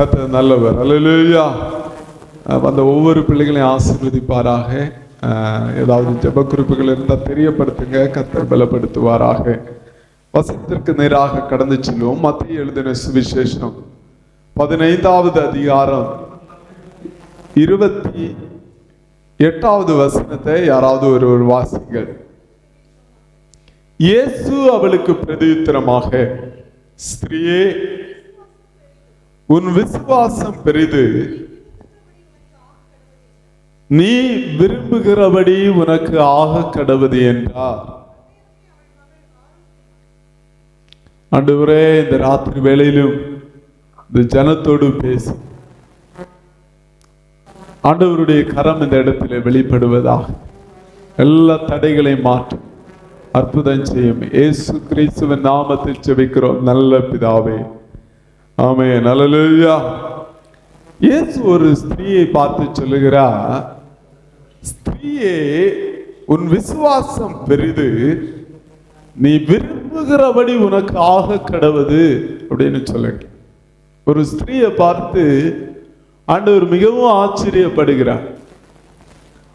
கத்த நல்லவர். அல்லேலூயா வந்த ஒவ்வொரு பிள்ளைகளையும் ஆசீர்வதிப்பாராக. அஹ் ஏதாவது ஜெப குறிப்புகள் இருந்தால் தெரியப்படுத்துங்க. கத்தர் பலப்படுத்துவாராக. வசத்திற்கு நேராக கடந்து செல்வோம். மத்திய எழுதின சுவிசேஷம். பதினைந்தாவது அதிகாரம். இருபத்தி எட்டாவது வசனத்தை யாராவது ஒரு ஒரு வாசிங்கள். இயேசு அவளுக்கு பிரதியுத்தரமாக ஸ்திரீயே உன் விசுவாசம் பெரிது. நீ விரும்புகிறபடி உனக்கு ஆக கடவுது என்றார். ஆண்டவரே இந்த ராத்திரி வேளையிலும் இந்த ஜனத்தோடு பேசி. ஆண்டவருடைய கரம் இந்த இடத்துல வெளிப்படுவதாக. எல்லா தடைகளையும் மாற்றும் அற்புதம் செய்யும். இயேசு கிறிஸ்துவின் நாமத்தில் செபிக்கிறோம் நல்ல பிதாவே. ஆமே நல்லலுயா இயேசு ஒரு ஸ்திரீயை பார்த்து சொல்லுகிறார் ஸ்திரீயே உன் விசுவாசம் பெரிது. நீ விரும்புகிறபடி உனக்கு ஆக கடவுது. அப்படின்னு சொல்லுங்க. ஒரு ஸ்திரீயை பார்த்து ஆண்டவர் மிகவும் ஆச்சரியப்படுகிறார்.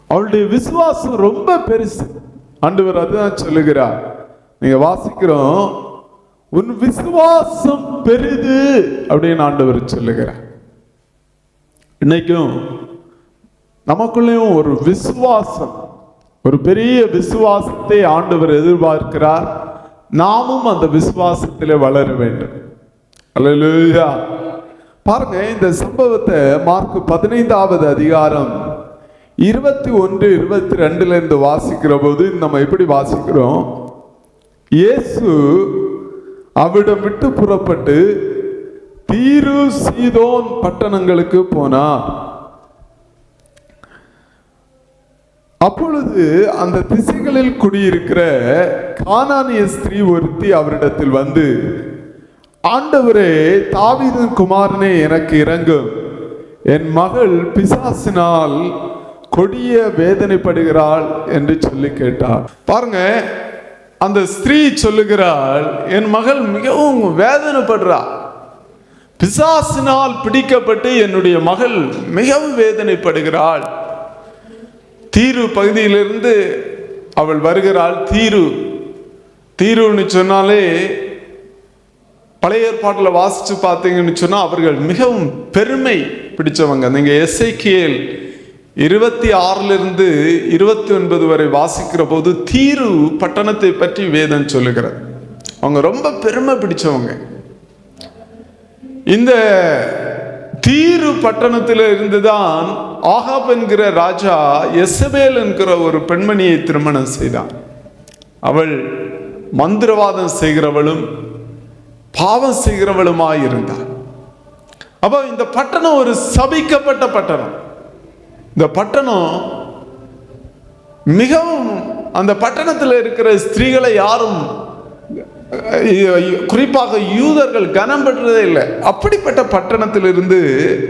அவளுடைய விசுவாசம் ரொம்ப பெருசு. ஆண்டவர் அதுதான் சொல்லுகிறார். நீங்க வாசிக்கிறோம். உன் விசுவாசம் பெரிது அப்படின்னு ஆண்டவர் சொல்லுகிறார். இன்னைக்கும் நமக்குள்ளேயும் ஒரு விசுவாசம் ஒரு பெரிய விசுவாசத்தை ஆண்டவர் எதிர்பார்க்கிறார். நாமும் அந்த விசுவாசத்திலே வளர வேண்டும். அல்லா பாருங்க இந்த சம்பவத்தை மார்க் பதினைந்தாவது அதிகாரம் இருபத்தி ஒன்று இருபத்தி ரெண்டுல இருந்து வாசிக்கிற போது நம்ம எப்படி வாசிக்கிறோம்? இயேசு அவிடம் விட்டு புறப்பட்டு தீரு சீதோன் பட்டணங்களுக்கு போனார் அப்பொழுது அந்த திசைகளில் குடியிருக்கிற கானானிய ஸ்திரீ ஒருத்தி அவரிடத்தில் வந்து ஆண்டவரே தாவீதின் குமாரனே எனக்கு இறங்கும் என் மகள் பிசாசினால் கொடிய வேதனைப்படுகிறாள் என்று சொல்லி கேட்டார். பாருங்க அந்த ஸ்திரீ சொல்லுகிறாள் என் மகள் மிகவும் வேதனைப்படுறாள் பிசாசினால் பிடிக்கப்பட்டு என்னுடைய மகள் மிகவும் வேதனைப்படுகிறாள். தீரு பகுதியிலிருந்து அவள் வருகிறாள். தீரு தீருன்னு சொன்னாலே பழைய ஏற்பாட்டில் வாசித்து பார்த்தீங்கன்னு சொன்னால் அவர்கள் மிகவும் பெருமை பிடிச்சவங்க. நீங்க எஸ்ஐக்கியல் இருபத்தி ஆறிலிருந்து இருபத்தி ஒன்பது வரை வாசிக்கிற போது தீரு பட்டணத்தை பற்றி வேதம் சொல்லுகிறது அவங்க ரொம்ப பெருமை பிடிச்சவங்க. இந்த தீரு பட்டணத்தில் இருந்துதான் ஆகாப் என்கிற ராஜா எசபேல் என்கிற ஒரு பெண்மணியை திருமணம் செய்தான். அவள் மந்திரவாதம் செய்கிறவளும் பாவம் செய்கிறவளுமாய் இருந்தாள் அப்போ இந்த பட்டணம் ஒரு சபிக்கப்பட்ட பட்டணம். இந்த பட்டணம் மிகவும் அந்த பட்டணத்தில் இருக்கிற ஸ்திரீகளை யாரும் குறிப்பாக யூதர்கள் கனம் பெற்றதே இல்லை. அப்படிப்பட்ட பட்டணத்திலிருந்து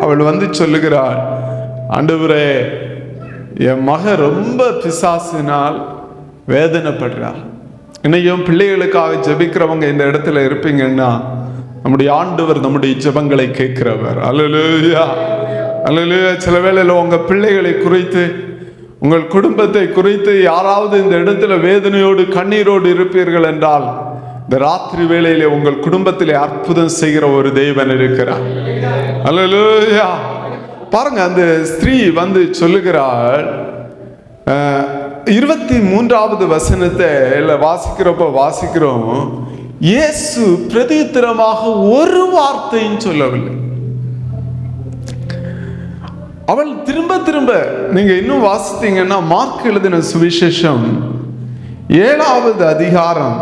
அவள் வந்து சொல்லுகிறாள் ஆண்டவரே என் மக ரொம்ப பிசாசினால் வேதனைப்படுறாள் இன்னையும் பிள்ளைகளுக்காக ஜெபிக்கிறவங்க இந்த இடத்துல இருப்பீங்கன்னா நம்முடைய ஆண்டவர் நம்முடைய ஜபங்களை கேட்கிறவர். அலலுயா அல்லலுயா சில வேளையில் உங்கள் பிள்ளைகளை குறித்து உங்கள் குடும்பத்தை குறித்து யாராவது இந்த இடத்துல வேதனையோடு கண்ணீரோடு இருப்பீர்கள் என்றால் இந்த ராத்திரி வேளையிலே உங்கள் குடும்பத்திலே அற்புதம் செய்கிற ஒரு தெய்வன் இருக்கிறார். அல்லலுயா. பாருங்க அந்த ஸ்திரீ வந்து சொல்லுகிறாள் இருபத்தி மூன்றாவது வசனத்தை இல்லை வாசிக்கிறப்ப வாசிக்கிறோம். இயேசு பிரதித்திரமாக ஒரு வார்த்தையும் சொல்லவில்லை. அவள் திரும்ப திரும்ப நீங்க இன்னும் வாசித்தீங்கன்னா மார்க் எழுதின சுவிசேஷம். ஏழாவது அதிகாரம்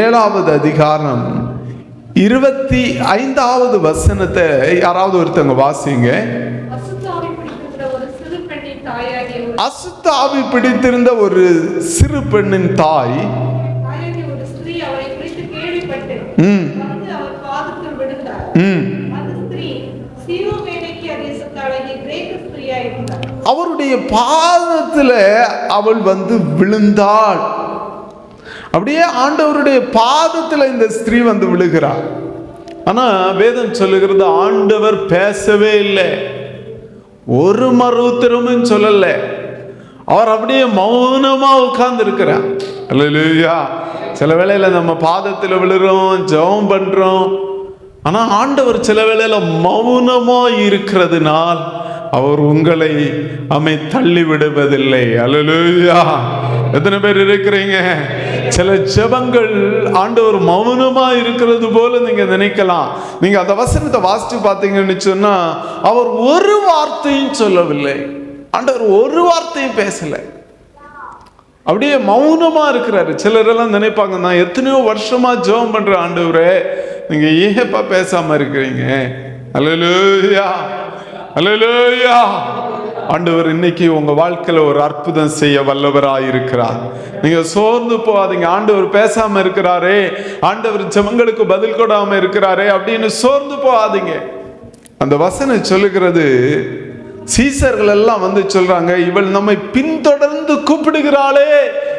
ஏழாவது அதிகாரம். இருபத்தி ஐந்தாவது வசனத்தை யாராவது ஒருத்தவங்க வாசிங்க. அசுத்தாவி பிடித்திருந்த ஒரு சிறு பெண்ணின் தாயாகிய ஒரு அசுத்தாவி பிடித்திருந்த ஒரு சிறு பெண்ணின் தாய். ம். ம் அந்த ஸ்திரீ சீரோவேனிக்கிய தேசத்தாளாகிய கிரேக்க ஸ்திரீயா இருந்தார் அவருடைய பாதத்தில் அவள் வந்து விழுந்தாள். அப்படியே ஆண்டவருடைய பாதத்தில் இந்த ஸ்திரீ வந்து விழுகிறாள். ஆனால் வேதம் சொல்லுகிறது ஆண்டவர் பேசவே இல்லை. ஒரு மருத்திரமும் சொல்லலை. அவர் அப்படியே மௌனமாக உட்கார்ந்து இருக்கிறார் இல்லையா சில வேளையில் நம்ம பாதத்தில் விழுறோம் ஜெபம் பண்ணுறோம் ஆனால் ஆண்டவர் சில வேளையில் மௌனமாக இருக்கிறதுனால் அவர் உங்களை அமை தள்ளி விடுவதில்லை அலலுயா எத்தனை பேர் இருக்கிறீங்க? சில ஜெபங்கள் ஆண்டவர் மௌனமா இருக்கிறது போல நீங்க நினைக்கலாம். நீங்க அந்த வசனத்தை வாசிச்சு பார்த்தீங்கன்னு சொன்னா அவர் ஒரு வார்த்தையும் சொல்லவில்லை. ஆண்டவர் ஒரு வார்த்தையும் பேசல. அப்படியே மௌனமா இருக்கிறாரு. சிலரெல்லாம் நினைப்பாங்க நான் எத்தனையோ வருஷமா ஜெபம் பண்ற ஆண்டவரே. நீங்க ஏப்பா பேசாம இருக்கிறீங்க. அலலுயா அல்லேலூயா ஆண்டவர் இன்னைக்கு உங்க வாழ்க்கையில ஒரு அற்புதம் செய்ய வல்லவராய் இருக்கிறார். நீங்க சோர்ந்து போகாதீங்க. ஆண்டவர் பேசாம இருக்கிறாரே. ஆண்டவர் ஜெபங்களுக்கு பதில் கொடாம இருக்கிறாரே அப்படின்னு சோர்ந்து போகாதீங்க. அந்த வசனம் சொல்லுகிறது சீசர்கள் எல்லாம் வந்து சொல்றாங்க இவள் நம்மை பின்தொடர்ந்து கூப்பிடுகிறாளே.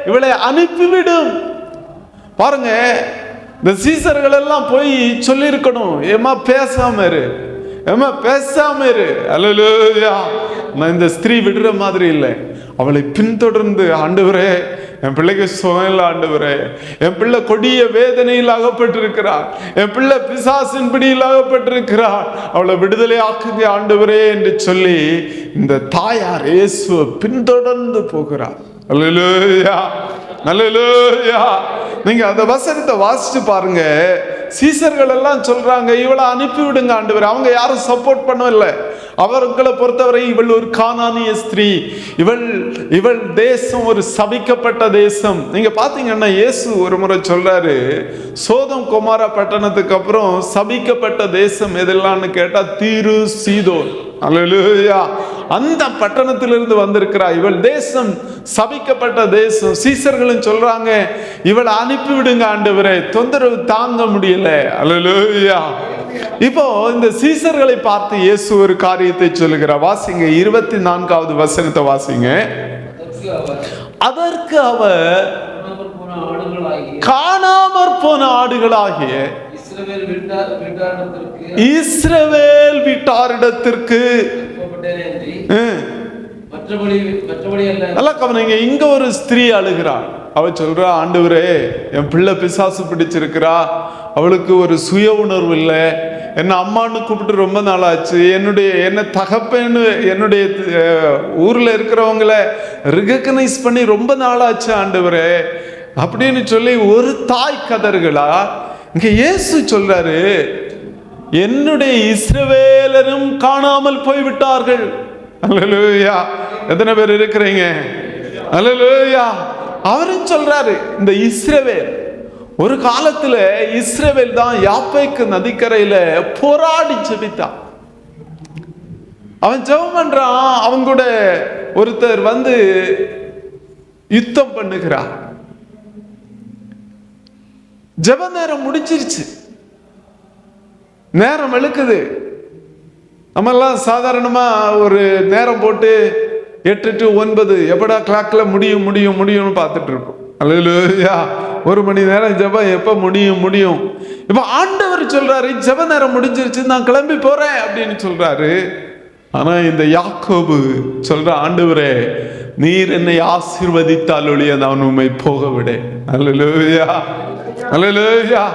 இவளை அனுப்பிவிடும். பாருங்க இந்த சீசர்கள் எல்லாம் போய் சொல்லியிருக்கணும். ஏமா பேசாம இரு. ஏமா பேசாம இரு. அலலுயா நான் இந்த ஸ்திரீ விடுற மாதிரி இல்லை. அவளை பின்தொடர்ந்து ஆண்டவரே என் பிள்ளைக்கு சுகம் இல்லை ஆண்டவரே. என் பிள்ளை கொடிய வேதனையில் அகப்பட்டிருக்கிறார். என் பிள்ளை பிசாசின் பிடியில் அகப்பட்டிருக்கிறார் அவளை விடுதலை ஆக்குங்க ஆண்டவரே என்று சொல்லி இந்த தாயார் இயேசுவை பின்தொடர்ந்து போகிறார். அலலுயா அல்லேலூயா நீங்க அந்த வசனத்தை வாசிச்சு பாருங்க. சீசர்கள் எல்லாம் சொல்றாங்க இவளை அனுப்பி விடுங்க ஆண்டவர். அவங்க யாரும் சப்போர்ட் பண்ணவில்லை. அவர்களை பொறுத்தவரை இவள் ஒரு காணானிய ஸ்திரீ. இவள் இவள் தேசம் ஒரு சபிக்கப்பட்ட தேசம். நீங்க பாத்தீங்கன்னா இயேசு ஒரு முறை சொல்றாரு சோதம் குமார பட்டணத்துக்கு அப்புறம் சபிக்கப்பட்ட தேசம் எதெல்லாம்னு கேட்டா தீரு சீதோன். அல்லேலூயா அந்த பட்டணத்திலிருந்து வந்திருக்கிறா இவள் தேசம் சபிக்கப்பட்ட தேசம். சீசர்களும் சொல்றாங்க இவளை அனுப்பி விடுங்க ஆண்டவரே தொந்தரவு தாங்க முடியல. அல்லேலூயா இப்போ இந்த சீசர்களை பார்த்து இயேசு ஒரு காரியத்தை சொல்லுகிறார். வாசிங்க இருபத்தி நான்காவது வசனத்தை வாசிங்க. அதற்கு அவர் காணாமற் போன ஆடுகளாகிய இஸ்ரவேல் வீட்டார் வீட்டாரிடத்திற்கு நல்லா கவனிங்க இங்க ஒரு ஸ்திரீ அழுகிறாள் அவ சொல்றா ஆண்டவரே என் பிள்ளை பிசாசு பிடிச்சிருக்கிறா. அவளுக்கு ஒரு சுய உணர்வு இல்லை. என்ன அம்மான்னு கூப்பிட்டு ரொம்ப நாள் ஆச்சு என்னுடைய என்ன தகப்பன்னு என்னுடைய ஊர்ல இருக்கிறவங்கள ரிகக்னைஸ் பண்ணி ரொம்ப நாள் ஆச்சு ஆண்டவரே. அப்படின்னு சொல்லி ஒரு தாய் கதறுகளா இங்கே இயேசு சொல்றாரு என்னுடைய இஸ்ரவேலரும் காணாமல் போய்விட்டார்கள். அல்லலூயா. எத்தனை பேர் இருக்கிறீங்க? அல்லலூயா. அவரும் சொல்றாரு இந்த இஸ்ரவேல் ஒரு காலத்துல இஸ்ரவேல் தான் யாப்பைக்கு நதிக்கரையில போராடி செபித்தான் அவன் ஜெபம் பண்றான் அவங்க கூட ஒருத்தர் வந்து யுத்தம் பண்ணுகிறான் ஜெப நேரம் முடிச்சிருச்சு நேரம் வெளுக்குது நம்மெல்லாம் சாதாரணமாக ஒரு நேரம் போட்டு எட்டு டு ஒன்பது எப்படா கிளாக்ல முடியும் முடியும் முடியும்னு பார்த்துட்டு இருப்போம். அல்லா ஒரு மணி நேரம் ஜெபம் எப்போ முடியும் முடியும்? இப்போ ஆண்டவர் சொல்றாரு ஜெப நேரம் முடிஞ்சிருச்சு நான் கிளம்பி போறேன் அப்படின்னு சொல்றாரு. ஆனா இந்த யாக்கோபு சொல்ற ஆண்டவரே நீர் என்னை ஆசீர்வதித்தால் ஒழிய நான் உண்மை போக விடேன் அல்லா அல்லையா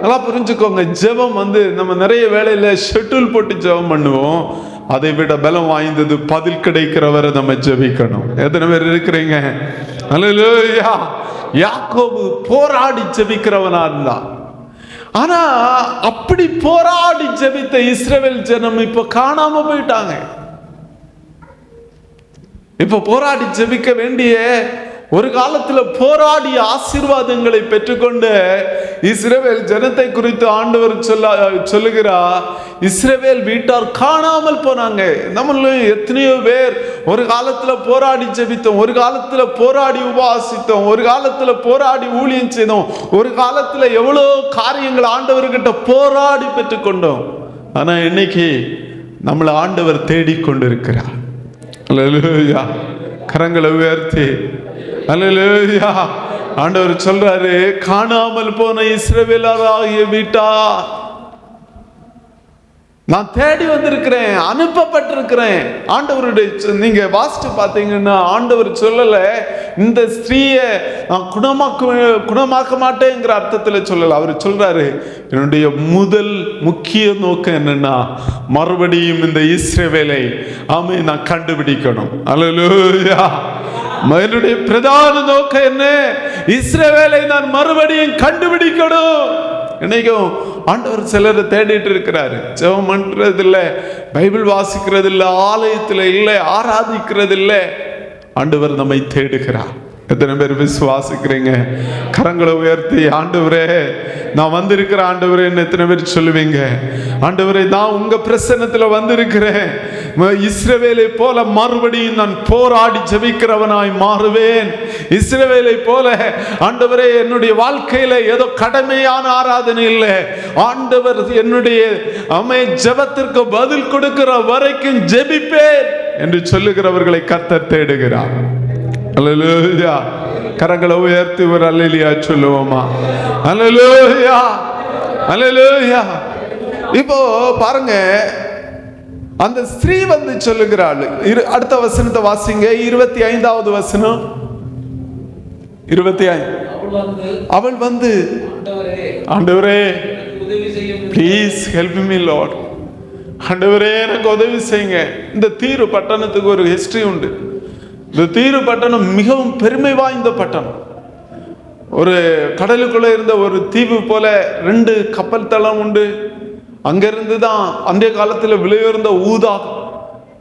நல்லா புரிஞ்சுக்கோங்க. ஜெபம் வந்து நம்ம நிறைய வேலையில ஷெட்யூல் போட்டு ஜெபம் பண்ணுவோம். அதை விட பலம் வாய்ந்தது பதில் கிடைக்கிறவரை நம்ம ஜெபிக்கணும். எத்தனை பேர் இருக்கிறீங்க? அல்லையா யாக்கோபு போராடி ஜெபிக்கிறவனா இருந்தான் ஆனா அப்படி போராடி ஜெபித்த இஸ்ரேல் ஜனம் இப்ப காணாம போயிட்டாங்க. இப்ப போராடி ஜெபிக்க வேண்டிய ஒரு காலத்தில் போராடி ஆசீர்வாதங்களை பெற்றுக்கொண்டு இஸ்ரவேல் ஜனத்தை குறித்து ஆண்டவர் சொல்ல சொல்லுகிறா இஸ்ரவேல் வீட்டார் காணாமல் போனாங்க. நம்மளும் எத்தனையோ பேர் ஒரு காலத்தில் போராடி ஜெபித்தோம் ஒரு காலத்தில் போராடி உபாசித்தோம் ஒரு காலத்தில் போராடி ஊழியம் செய்தோம் ஒரு காலத்தில் எவ்வளோ காரியங்கள் ஆண்டவர்கிட்ட போராடி பெற்றுக்கொண்டோம். ஆனால் இன்னைக்கு நம்மளை ஆண்டவர் தேடிக்கொண்டிருக்கிறார். கரங்களை உயர்த்தி. அல்லேலூயா ஆண்டவர் சொல்றாரு காணாமல் போன இஸ்ரவேலராகிய வீட்டா. நான் தேடி வந்திருக்கிறேன் அனுப்பப்பட்டிருக்கிறேன். ஆண்டவருடைய நீங்க வாசிட்டு பார்த்தீங்கன்னா ஆண்டவர் சொல்லல இந்த ஸ்திரீயை நான் குணமாக்க குணமாக்க மாட்டேங்கிற அர்த்தத்துல சொல்லல. அவர் சொல்றாரு என்னுடைய முதல் முக்கிய நோக்கம் என்னன்னா மறுபடியும் இந்த இஸ்ரவேலை ஆமை நான் கண்டுபிடிக்கணும். அலலூயா என்னுடைய பிரதான நோக்கம் என்ன? இஸ்ரவேலை நான் மறுபடியும் கண்டுபிடிக்கணும். இன்னைக்கும் ஆண்டவர் சிலரை தேடிட்டு இருக்கிறாரு. ஜெபம் பண்றது பைபிள் வாசிக்கிறது இல்லை ஆலயத்தில் இல்லை ஆராதிக்கிறது இல்லை ஆண்டவர் நம்மை தேடுகிறார். எத்தனை பேர் விசுவாசிக்கிறீங்க? கரங்களை உயர்த்தி ஆண்டவரே நான் வந்திருக்கிற ஆண்டவரேன்னு எத்தனை பேர் சொல்லுவீங்க? ஆண்டவரே நான் உங்க பிரசனத்தில் வந்திருக்கிறேன். இஸ்ரவேலை போல மறுபடியும் நான் போராடி ஜெபிக்கிறவனாய் மாறுவேன். இஸ்ரவேலை போல ஆண்டவரே என்னுடைய வாழ்க்கையில ஏதோ கடமையான ஆராதனை இல்லை. ஆண்டவர் என்னுடைய அமை ஜெபத்திற்கு பதில் கொடுக்கிற வரைக்கும் ஜெபிப்பேன் என்று சொல்லுகிறவர்களை கத்த தேடுகிறார். அல்லேலூயா கரங்களை உயர்த்தி ஒரு அல்லேலியா சொல்லுவோமா? அல்லேலூயா அல்லேலூயா இப்போ பாருங்க. அந்த ஸ்திரீ வந்து சொல்லுகிறாள். இரு அடுத்த வசனத்தை வாசிங்க. இருபத்தி ஐந்தாவது வசனம். இருபத்தி ஐந்து அவள் வந்து ஆண்டவரே ப்ளீஸ் ஹெல்ப் மீ லார்ட் ஆண்டவரே எனக்கு உதவி செய்யுங்க. இந்த தீரு பட்டணத்துக்கு ஒரு ஹிஸ்டரி உண்டு. இந்த தீரு பட்டணம் மிகவும் பெருமை வாய்ந்த பட்டணம். ஒரு கடலுக்குள்ளே இருந்த ஒரு தீவு போல ரெண்டு கப்பல் தளம் உண்டு. அங்கிருந்து தான் அன்றைய காலத்தில் விலையுயர்ந்த ஊதா.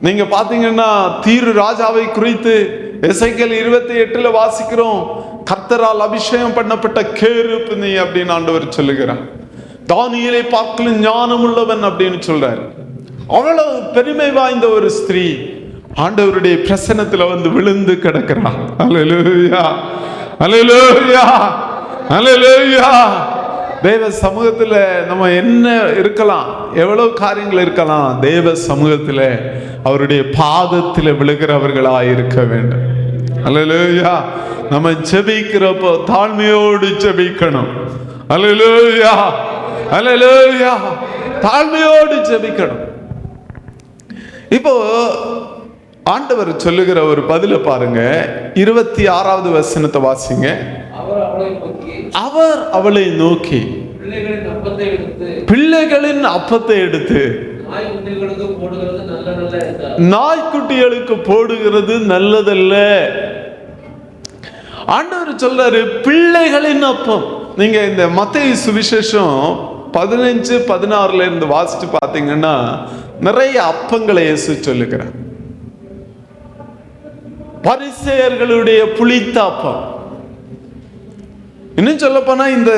நீங்கள் பார்த்தீங்கன்னா தீரு ராஜாவை குறித்து எசைக்கல் இருபத்தி எட்டில் வாசிக்கிறோம். கர்த்தரால் அபிஷேகம் பண்ணப்பட்ட கேருப்பு நீ அப்படின்னு ஆண்டவர் சொல்லுகிறார். தானியலை பார்க்கலும் ஞானம் உள்ளவன் அப்படின்னு சொல்றாரு. அவ்வளவு பெருமை வாய்ந்த ஒரு ஸ்திரீ. ஆண்டவருடைய பிரசனத்தில் வந்து விழுந்து கிடக்கிறான் அல்லேலூயா அல்லேலூயா அல்லேலூயா தேவ சமூகத்துல நம்ம என்ன இருக்கலாம்? எவ்வளவு காரியங்கள் இருக்கலாம்? தேவ சமூகத்துல அவருடைய பாதத்துல விழுகிறவர்களா இருக்க வேண்டும். அல்லேலூயா நம்ம செபிக்கிறப்போ தாழ்மையோடு செபிக்கணும் அல்லேலூயா அல்லேலூயா தாழ்மையோடு செபிக்கணும் இப்போ ஆண்டவர் சொல்லுகிற ஒரு பதில பாருங்க. இருபத்தி ஆறாவது வசனத்தை வாசிங்க. அவர் அவளை நோக்கி பிள்ளைகளின் அப்பத்தை எடுத்து நாய்க்குட்டிகளுக்கு போடுகிறது நல்லதல்ல. ஆண்டவர் சொல்றாரு பிள்ளைகளின் அப்பம். நீங்க இந்த மத்திய சுவிசேஷம் பதினஞ்சு பதினாறுல இருந்து வாசிச்சு பார்த்தீங்கன்னா நிறைய அப்பங்களை இயேசு சொல்லுகிறார். பரிசேயர்களுடைய புளித்த அப்பம் இன்னும் சொல்ல போனா இந்த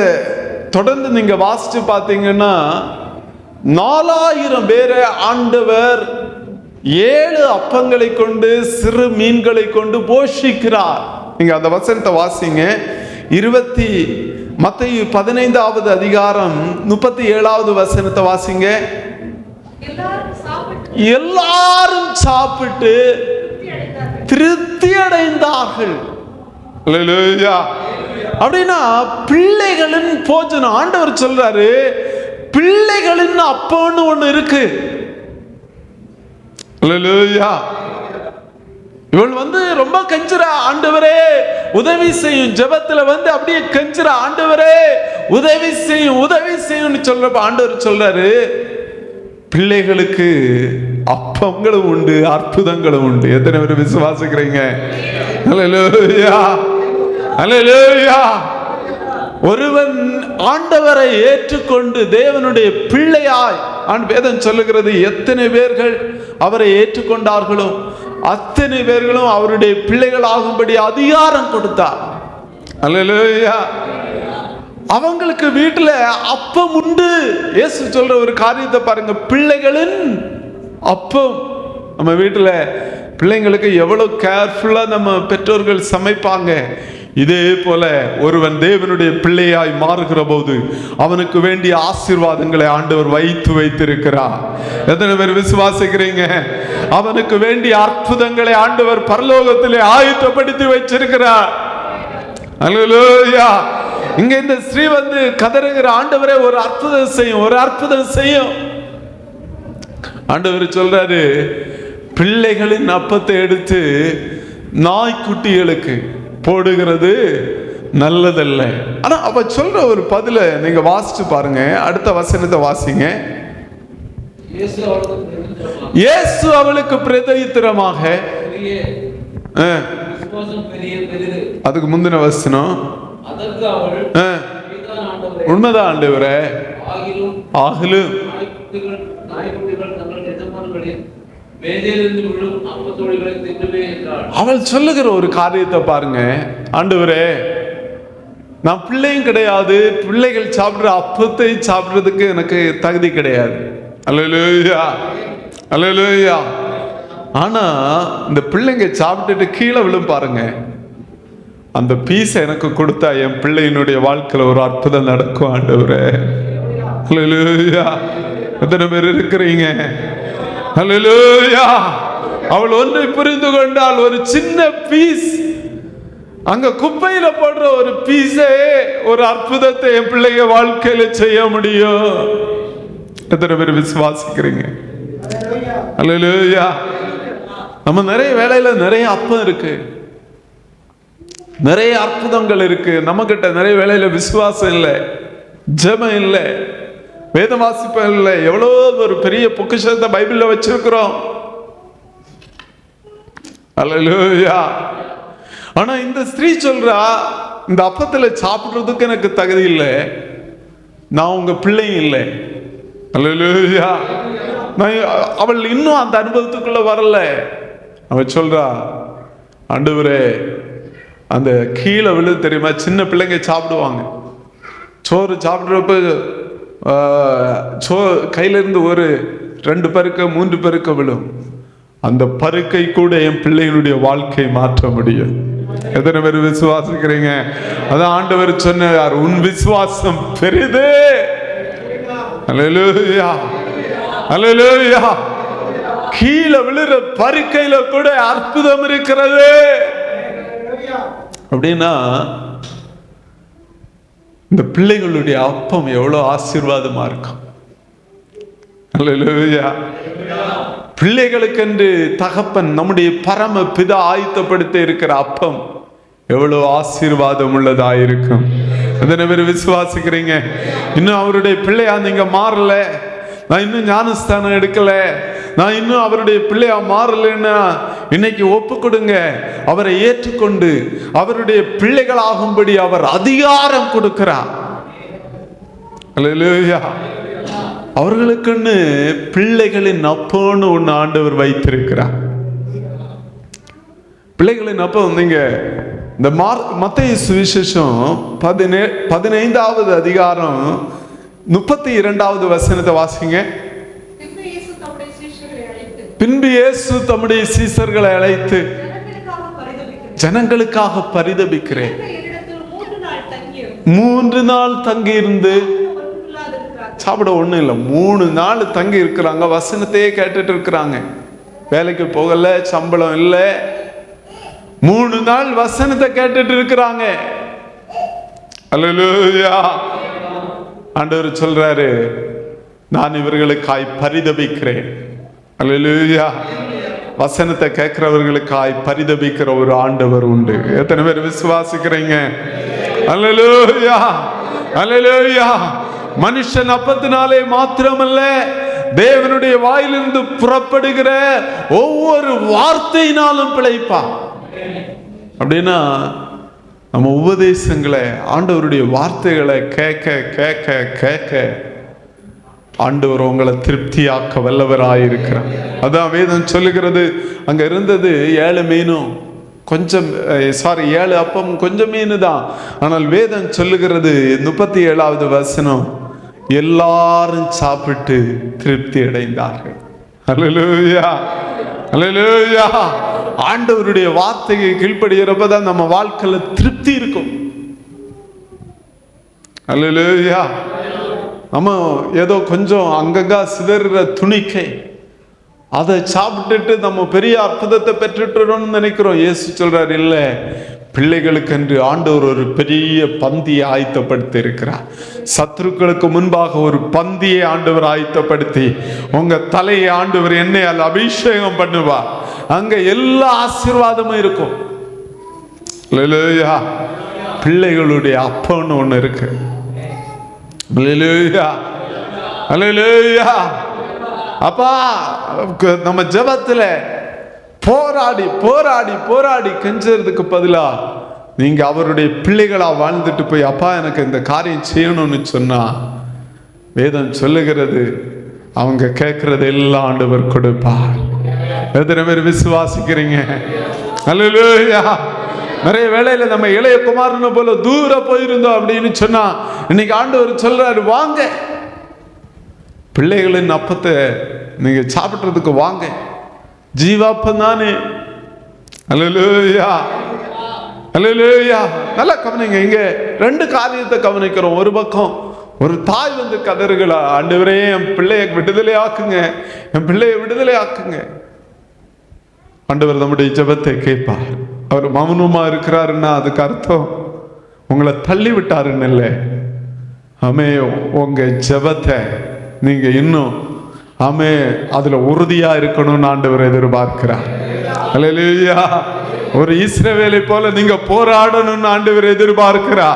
தொடர்ந்து நீங்க வாசிச்சு பார்த்தீங்கன்னா நாலாயிரம் பேரை ஆண்டவர் ஏழு அப்பங்களை கொண்டு சிறு மீன்களை கொண்டு போஷிக்கிறார். நீங்க அந்த வசனத்தை வாசிங்க. இருபத்தி மத்திய பதினைந்தாவது அதிகாரம் முப்பத்தி ஏழாவது வசனத்தை வாசிங்க. எல்லாரும் சாப்பிட்டு திருப்தி அடைந்தார்கள். அப்படின்னா பிள்ளைகளின் போஜனம் ஆண்டவர் சொல்றாரு பிள்ளைகளின் அப்பன்னு ஒண்ணு இருக்கு. இவள் வந்து ரொம்ப கெஞ்சுறா ஆண்டவரே உதவி செய்யும் ஜெபத்துல வந்து அப்படியே கெஞ்சுறா ஆண்டவரே உதவி செய்யும் உதவி செய்யும்னு சொல்றப்ப ஆண்டவர் சொல்றாரு பிள்ளைகளுக்கு அப்பங்களும் உண்டு அற்புதங்களும் உண்டு. எத்தனை பேர் விசுவாசிக்கிறீங்க? ஒருவன் ஆண்டவரை ஏற்றுக்கொண்டு தேவனுடைய பிள்ளையாய் ஆண் வேதம் சொல்லுகிறது எத்தனை பேர்கள் அவரை ஏற்றுக்கொண்டார்களோ அத்தனை பேர்களும் அவருடைய பிள்ளைகள் ஆகும்படி அதிகாரம் கொடுத்தார். அல்லேலூயா அவங்களுக்கு வீட்டில் அப்பம் உண்டு. இயேசு சொல்ற ஒரு காரியத்தை பாருங்க பிள்ளைகளின் அப்போ நம்ம வீட்டில் பிள்ளைங்களுக்கு எவ்வளோ கேர்ஃபுல்லாக நம்ம பெற்றோர்கள் சமைப்பாங்க. இதே போல ஒருவன் தேவனுடைய பிள்ளையாய் மாறுகிற போது அவனுக்கு வேண்டிய ஆசீர்வாதங்களை ஆண்டவர் வைத்து வைத்திருக்கிறார். எத்தனை பேர் விசுவாசிக்கிறீங்க? அவனுக்கு வேண்டிய அற்புதங்களை ஆண்டவர் பரலோகத்திலே ஆயுத்தப்படுத்தி வச்சிருக்கிறார். அல்லேலூயா இங்க இந்த ஸ்ரீ வந்து கதறுகிற ஆண்டவரே ஒரு அற்புதம் செய்யும் ஒரு அற்புதம் செய்யும். ஆண்டவர் சொல்றாரு பிள்ளைகளின் அப்பத்தை எடுத்து நாய்க்குட்டிகளுக்கு போடுகிறது நல்லதல்ல. ஆனா அவ சொல்ற ஒரு பதில நீங்க வாசிச்சு பாருங்க அடுத்த வசனத்தை வாசிங்க. இயேசு அவளுக்கு பிரதித்திரமாக, அதுக்கு முந்தின வசனம். அதற்கு உண்மைதான் ஆண்டவரே. ஆகிலும். அவள் சொல்லுகிற ஒரு காரியத்தை பாருங்க. ஆண்டவரே நான் பிள்ளையும் கிடையாது பிள்ளைகள் சாப்பிடுற அப்பத்தை சாப்பிடுறதுக்கு எனக்கு தகுதி கிடையாது. அல்லேலூயா அல்லேலூயா. ஆனா இந்த பிள்ளைங்க சாப்பிட்டுட்டு கீழே விழும் பாருங்க. அந்த பீஸை எனக்கு கொடுத்தா என் பிள்ளையினுடைய வாழ்க்கையில ஒரு அற்புதம் நடக்கும் ஆண்டவரே. அல்லேலூயா. எத்தனை பேர் இருக்கிறீங்க? அவள் ஒன்றை புரிந்து கொண்டால் ஒரு சின்ன பீஸ் அங்க குப்பையில போடுற ஒரு பீஸே ஒரு அற்புதத்தை என் பிள்ளைங்க வாழ்க்கையில செய்ய முடியும். எத்தனை பேர் விசுவாசிக்கிறீங்க? அல்லேலூயா நம்ம நிறைய வேலையில நிறைய அப்பம் இருக்கு. நிறைய அற்புதங்கள் இருக்கு. நம்ம கிட்ட நிறைய வேலையில விசுவாசம் இல்லை. ஜெபம் இல்லை. வேத வாசிப்பில் இல்லை எவ்வளோ ஒரு பெரிய பொக்கிஷத்தை பைபிளில் வச்சிருக்கிறோம். அல்லா ஆனா இந்த ஸ்திரீ சொல்றா இந்த அப்பத்தில் சாப்பிட்றதுக்கு எனக்கு தகுதி இல்லை. நான் உங்க பிள்ளையும் இல்லை. அல்லா நான் அவள் இன்னும் அந்த அனுபவத்துக்குள்ள வரல. அவள் சொல்றா ஆண்டவரே அந்த கீழே விழுது தெரியுமா? சின்ன பிள்ளைங்க சாப்பிடுவாங்க. சோறு சாப்பிட்றப்ப சோ கையிலிருந்து ஒரு ரெண்டு பருக்க மூன்று பருக்க விழும். அந்த பருக்கை கூட என் பிள்ளைகளுடைய வாழ்க்கை மாற்ற முடியும். எத்தனை பேர் விசுவாசிக்கிறீங்க? அதான் ஆண்டவர் சொன்னார் உன் விசுவாசம் பெரிது. அல்லேலூயா அல்லேலூயா கீழே விழுற பருக்கையில கூட அற்புதம் இருக்கிறது. அப்படின்னா இந்த பிள்ளைகளுடைய அப்பம் எவ்வளவு ஆசீர்வாதமா இருக்கும். பிள்ளைகளுக்கென்று தகப்பன் நம்முடைய பரம பிதா ஆயத்தப்படுத்த இருக்கிற அப்பம் எவ்வளவு ஆசீர்வாதம் உள்ளதா இருக்கும் அதனை பேர் விசுவாசிக்கிறீங்க? இன்னும் அவருடைய பிள்ளையா நீங்க மாறல. நான் இன்னும் ஞானஸ்தானம் எடுக்கல. நான் இன்னும் அவருடைய பிள்ளையா மாறலைன்னா இன்னைக்கு ஒப்பு கொடுங்க அவரை ஏற்றுக்கொண்டு அவருடைய பிள்ளைகளாகும்படி அவர் அதிகாரம் கொடுக்கிறார். அவர்களுக்குன்னு பிள்ளைகளின் அப்போன்னு ஒன்று ஆண்டவர் வைத்திருக்கிறார். பிள்ளைகளின் அப்பம் வந்தீங்க இந்த மார்க் மத்திய சுவிசேஷம் பதினே பதினைந்தாவது அதிகாரம் முப்பத்தி இரண்டாவது வசனத்தை வாசிங்க பின்பு இயேசு தம்முடைய சீஷர்களை அழைத்து பின்பு இயேசு தம்முடைய சீசர்களை அழைத்து ஜனங்களுக்காக பரிதபிக்கிறேன். மூன்று நாள் தங்கி இருந்து சாப்பிட ஒண்ணும் இல்லை மூணு நாள் தங்கி இருக்கிறாங்க வசனத்தையே கேட்டுட்டு இருக்கிறாங்க. வேலைக்கு போகல சம்பளம் இல்லை. மூணு நாள் வசனத்தை கேட்டுட்டு இருக்கிறாங்க. ஆண்டவர் சொல்றாரு நான் இவர்களுக்காய் பரிதபிக்கிறேன். அல்லா வசனத்தை கேட்கிறவர்களுக்காய் பரிதபிக்கிற ஒரு ஆண்டவர் உண்டு. எத்தனை பேர் விசுவாசிக்கிறீங்க? அல்லேலூயா அல்லேலூயா மனுஷன் அப்பத்தினாலே மாத்திரமல்ல தேவனுடைய வாயிலிருந்து புறப்படுகிற ஒவ்வொரு வார்த்தையினாலும் பிழைப்பான். அப்படின்னா நம்ம உபதேசங்களை ஆண்டவருடைய வார்த்தைகளை கேட்க கேட்க கேட்க ஆண்டவர் உங்களை திருப்தியாக்க வல்லவராயிருக்கிறார். அதான் வேதம் சொல்லுகிறது அங்க இருந்தது ஏழு மீனும் கொஞ்சம் சாரி ஏழு அப்பம் கொஞ்சம் மீன் தான் ஆனால் வேதம் சொல்லுகிறது முப்பத்தி ஏழாவது வசனம் எல்லாரும் சாப்பிட்டு திருப்தி அடைந்தார்கள். அலலூயா அலலூயா ஆண்டவருடைய வார்த்தையை கீழ்ப்படுகிறப்ப தான் நம்ம வாழ்க்கையில் திருப்தி இருக்கும். அலலூயா நம்ம ஏதோ கொஞ்சம் அங்கங்கா சிதறுற துணிக்கை. அதை சாப்பிட்டுட்டு நம்ம பெரிய அற்புதத்தை பெற்றுட்டுறோம்னு நினைக்கிறோம். இயேசு சொல்றாரு இல்லை பிள்ளைகளுக்கென்று ஆண்டவர் ஒரு பெரிய பந்தியை ஆயத்தப்படுத்தி இருக்கிறார் சத்ருக்களுக்கு முன்பாக ஒரு பந்தியை ஆண்டவர் ஆயத்தப்படுத்தி உங்க தலையை ஆண்டவர் எண்ணெயால் அபிஷேகம் பண்ணுவா அங்க எல்லா ஆசீர்வாதமும் இருக்கும். பிள்ளைகளுடைய அப்பன்னு ஒன்று இருக்கு. அப்பா க- நம்ம ஜெபத்துல போராடி போராடி போராடி கெஞ்சறதுக்கு பதிலா நீங்க அவருடைய பிள்ளைகளா வாழ்ந்துட்டு போய் அப்பா எனக்கு இந்த காரியம் செய்யணும்னு சொன்னா வேதம் சொல்லுகிறது. அவங்க கேட்கறது எல்லாம் ஆண்டவர் கொடுப்பார். எத்தனை பேர் விசுவாசிக்கிறீங்க? அல்லா நிறைய வேளையில நம்ம இளைய குமாரனை போல தூர போயிருந்தோம் அப்படின்னு சொன்னா இன்னைக்கு ஆண்டவர் சொல்றாரு வாங்க. பிள்ளைகளின் அப்பத்தை நீங்க சாப்பிட்றதுக்கு வாங்க. ஜீவாப்பம் தானே. அலலுயா அலலுயா நல்லா கவனிங்க இங்க ரெண்டு காரியத்தை கவனிக்கிறோம். ஒரு பக்கம் ஒரு தாய் வந்து கதறுகளா ஆண்டவரே என் பிள்ளைய விடுதலை ஆக்குங்க. என் பிள்ளைய விடுதலை ஆக்குங்க. ஆண்டவர் நம்முடைய ஜெபத்தை கேட்பார். அவர் மௌனமா இருக்கிறாருன்னா அதுக்கு அர்த்தம். உங்களை தள்ளி விட்டாருன்னு இல்லை. ஆமே உங்க ஜபத்தை நீங்க இன்னும் ஆமே அதுல உறுதியா இருக்கணும்னு ஆண்டவர் எதிர்பார்க்கிறார். அல்லேலூயா ஒரு இஸ்ரவேலை போல நீங்க போராடணும்னு ஆண்டவர் எதிர்பார்க்கிறா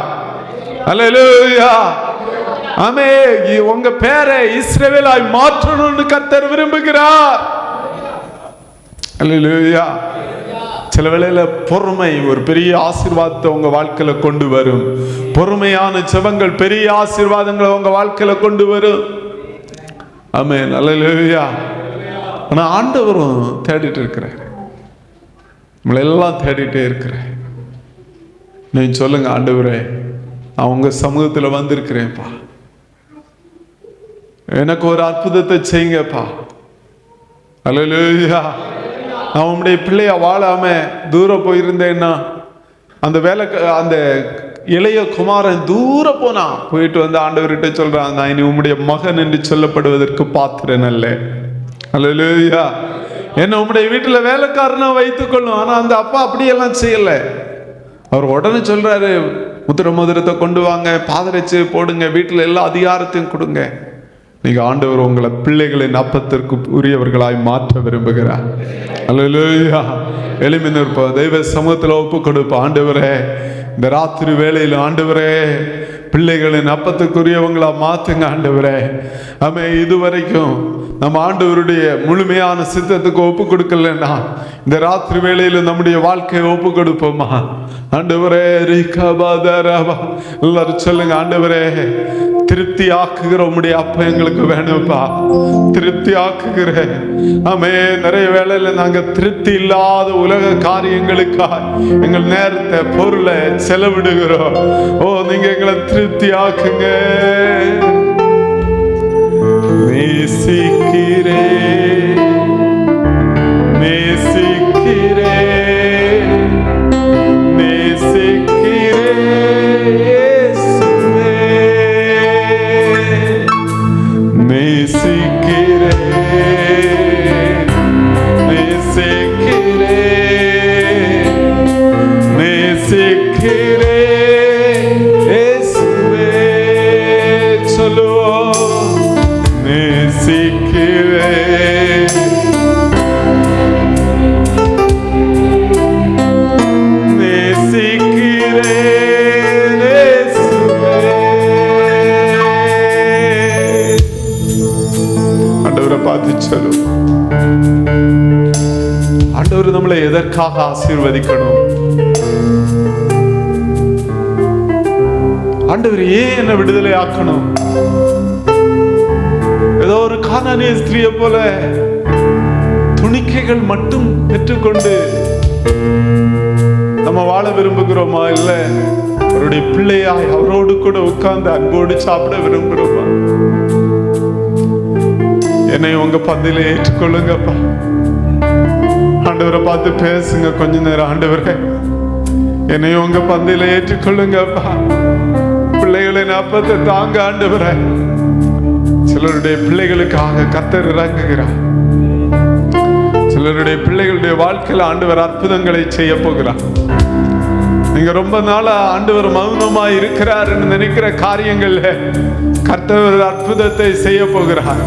அல்லேலூயா ஆமே உங்க பேரை இஸ்ரவேலாய் மாற்றணும்னு கர்த்தர் விரும்புகிறார். அல்லேலூயா சில வேளையில் பொறுமை ஒரு பெரிய ஆசீர்வாதத்தை உங்க வாழ்க்கையில கொண்டு வரும். பொறுமையான செபங்கள் பெரிய ஆசீர்வாதங்களை உங்க வாழ்க்கையில கொண்டு வரும். ஆமே நல்லா ஆனா ஆண்டவரும் தேடிட்டு இருக்கிறார். நம்மளை எல்லாம் தேடிட்டே இருக்கிறார். நீ சொல்லுங்க ஆண்டவரே நான் உங்க சமூகத்தில் வந்திருக்கிறேன்ப்பா. எனக்கு ஒரு அற்புதத்தை செய்யுங்கப்பா அலையா நான் உங்களுடைய பிள்ளைய வாழாம தூரம் போயிருந்தேன்னா அந்த வேலை அந்த இளைய குமாரன் தூர போனான் போயிட்டு வந்து ஆண்டவர்கிட்ட சொல்றான் நான் இனி உம்முடைய மகன் என்று சொல்லப்படுவதற்கு பாத்திரன் அல்ல. அல்லா என்ன உம்முடைய வீட்டுல வேலைக்காரனா வைத்துக் கொள்ளும் ஆனா அந்த அப்பா அப்படியெல்லாம் செய்யல. அவர் உடனே சொல்றாரு முத்திர மோதிரத்தை கொண்டு வாங்க பாதரைச்சு போடுங்க வீட்டுல எல்லா அதிகாரத்தையும் கொடுங்க. நீங்க ஆண்டவர் உங்களை பிள்ளைகளின் அப்பத்திற்கு உரியவர்களாய் மாற்ற விரும்புகிறார். அல்லா எளிமை நிற்போம் தெய்வ சமூகத்தில் ஒப்பு கொடுப்போம் ஆண்டவரே இந்த ராத்திரி வேளையில் ஆண்டவரே பிள்ளைகளின் அப்பத்துக்குரியவங்களா மாத்துங்க ஆண்டவரே. ஆமே இதுவரைக்கும் நம்ம ஆண்டவருடைய முழுமையான சித்தத்துக்கு ஒப்பு கொடுக்கலன்னா இந்த ராத்திரி வேளையில நம்முடைய வாழ்க்கையை ஒப்பு கொடுப்போமா? ஆண்டவரே ரீகாபாதாராபா எல்லாரும் சொல்லுங்க ஆண்டவரே திருப்தி ஆக்குகிற உம்முடைய அப்ப எங்களுக்கு வேணும்ப்பா. திருப்தி ஆக்குகிற ஆமே நிறைய வேலையில நாங்க திருப்தி இல்லாத உலக காரியங்களுக்காக எங்கள் நேரத்தை பொருளை செலவிடுகிறோம். ஓ நீங்க எங்களை திருப்தி ஆக்குங்க நேசிக்கிறே நேசி நம்மளை ஆசீர்வதிக்கணும் ஆண்டவர் ஏன் என்ன விடுதலை ஆக்கணும்? ஏதோ ஒரு காணானிய ஸ்திரியை போல துணிக்கைகள் மட்டும் பெற்றுக்கொண்டு நம்ம வாழ விரும்புகிறோமா? இல்ல அவருடைய பிள்ளையாய் அவரோடு கூட உட்கார்ந்து அன்போடு சாப்பிட விரும்புகிறோமா? என்னை உங்க பந்தில ஏற்றுக்கொள்ளுங்கப்பா. ஆண்டவரை பார்த்து பேசுங்க கொஞ்ச நேரம் ஆண்டவரே. என்னை உங்க பந்தையில ஏற்றுக்கொள்ளுங்கப்பா பிள்ளைகளின் அப்பத்தை தாங்க ஆண்டவரே. சிலருடைய பிள்ளைகளுக்காக கத்தர் இறங்குகிறார். சிலருடைய பிள்ளைகளுடைய வாழ்க்கையில் ஆண்டவர் அற்புதங்களை செய்ய போகிறார். நீங்க ரொம்ப நாளா ஆண்டவர் மௌனமா இருக்கிறாருன்னு நினைக்கிற காரியங்கள்ல கர்த்தவர் அற்புதத்தை செய்ய போகிறார்.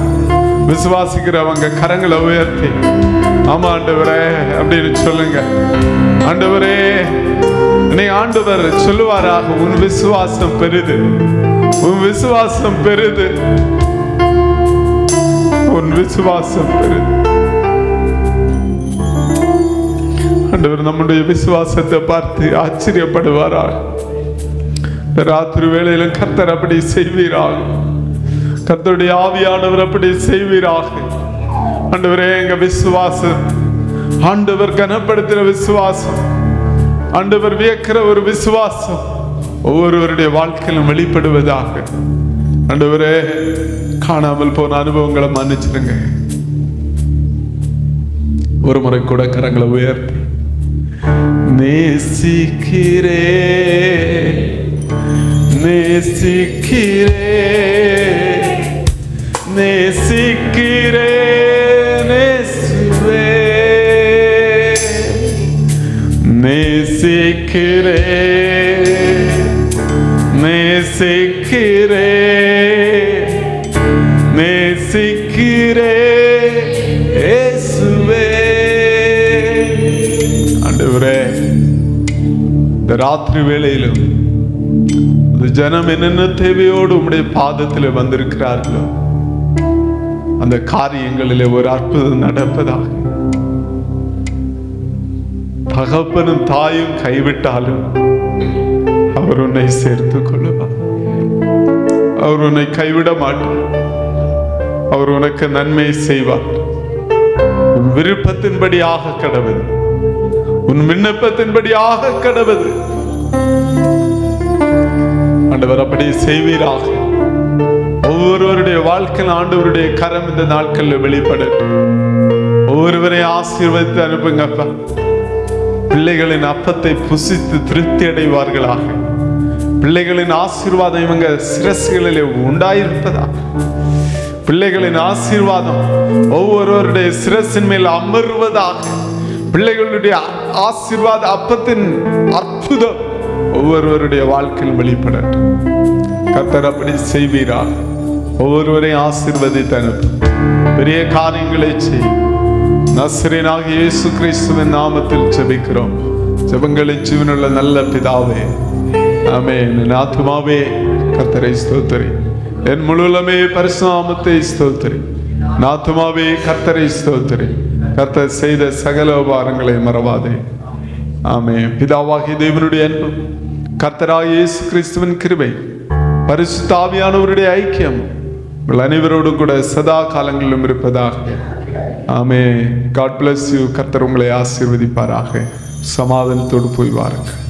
விசுவாசிக்கிறவங்க கரங்களை உயர்த்தி ஆமா ஆண்டவரே அப்படின்னு சொல்லுங்க. ஆண்டவரே நீ ஆண்டவர் சொல்லுவாராக உன் விசுவாசம் பெருது உன் விசுவாசம் பெருது உன் விசுவாசம் பெருது ஆண்டவர் நம்முடைய விசுவாசத்தை பார்த்து ஆச்சரியப்படுவாராக. ராத்திரி வேளையிலும் கர்த்தர் அப்படி செய்வீராக. கர்த்தருடைய ஆவியானவர் அப்படி செய்வீராக. ஆண்டவரே எங்க விசுவாசம். ஆண்டவர் கனப்படுத்துகிற விசுவாசம். ஆண்டவர் வியக்கிற ஒரு விசுவாசம் ஒவ்வொருவருடைய வாழ்க்கையிலும் வெளிப்படுவதாக. ஆண்டவரே காணாமல் போன அனுபவங்களை மன்னிச்சிருங்க ஒரு முறை கூட கரங்களை உயர்த்தி நேசிக்கிறே நேசிக்கிறே நேசிக்கிறே நேசிக்கிறே நேசிக்கிறே நேசிக்கிறே இயேசுவே. ஆண்டவரே இந்த ராத்திரி வேளையிலும் இந்த ஜனம் என்னென்ன தேவையோடு உம்முடைய பாதத்தில் வந்திருக்கிறார்களோ அந்த காரியங்களிலே ஒரு அற்புதம் நடப்பதாக தகப்பனும் தாயும் கைவிட்டாலும் அவர் உன்னை சேர்த்துக் கொள்ளுவார் அவர் உன்னை கைவிட மாட்டார். அவர் உனக்கு நன்மை செய்வார். உன் விருப்பத்தின்படியாக கடவுள். கடவுது உன் விண்ணப்பத்தின்படி ஆக ஆண்டவர் அப்படி செய்வீராக. ஒவ்வொருவருடைய வாழ்க்கையில் ஆண்டவருடைய கரம் இந்த நாட்களில் வெளிப்பட ஒவ்வொருவரை ஆசீர்வதித்து அனுப்புங்கப்பா. பிள்ளைகளின் அப்பத்தை புசித்து திருப்தி அடைவார்களாக. பிள்ளைகளின் ஆசீர்வாதம் இவங்க சிரசுகளிலே உண்டாயிருப்பதா பிள்ளைகளின் ஆசீர்வாதம் ஒவ்வொருவருடைய சிரசின் மேல் அமர்வதாக. பிள்ளைகளுடைய ஆசீர்வாத அப்பத்தின் அற்புதம் ஒவ்வொருவருடைய வாழ்க்கையில் வெளிப்படட்டும். கத்தர் அப்படி செய்வீராக. ஒவ்வொருவரையும் ஆசீர்வதித்து அனுப்பும். பெரிய காரியங்களை செய்யும் நசரேனாக இயேசு கிறிஸ்துவின் நாமத்தில் ஜெபிக்கிறோம். ஜெபங்களின் ஜீவனுள்ள நல்ல பிதாவே ஆமே என் ஆத்மாவே கர்த்தரை ஸ்தோத்திரி. என் முழுலமே பரிசுநாமத்தை ஸ்தோத்திரி. நாத்துமாவே கர்த்தரை ஸ்தோத்திரி. கர்த்தர் செய்த சகல உபாரங்களை மறவாதே. ஆமே பிதாவாகிய தேவனுடைய அன்பு கர்த்தராக இயேசு கிறிஸ்துவின் கிருபை பரிசுத்தாவியானவருடைய ஐக்கியம் உங்கள் அனைவரோடும் கூட சதா காலங்களிலும் இருப்பதாக ஆமே காட் பிளஸ் யூ கர்த்தர் உங்களை ஆசீர்வதிப்பாராக. சமாதானத்தோடு போய் வாருங்கள்.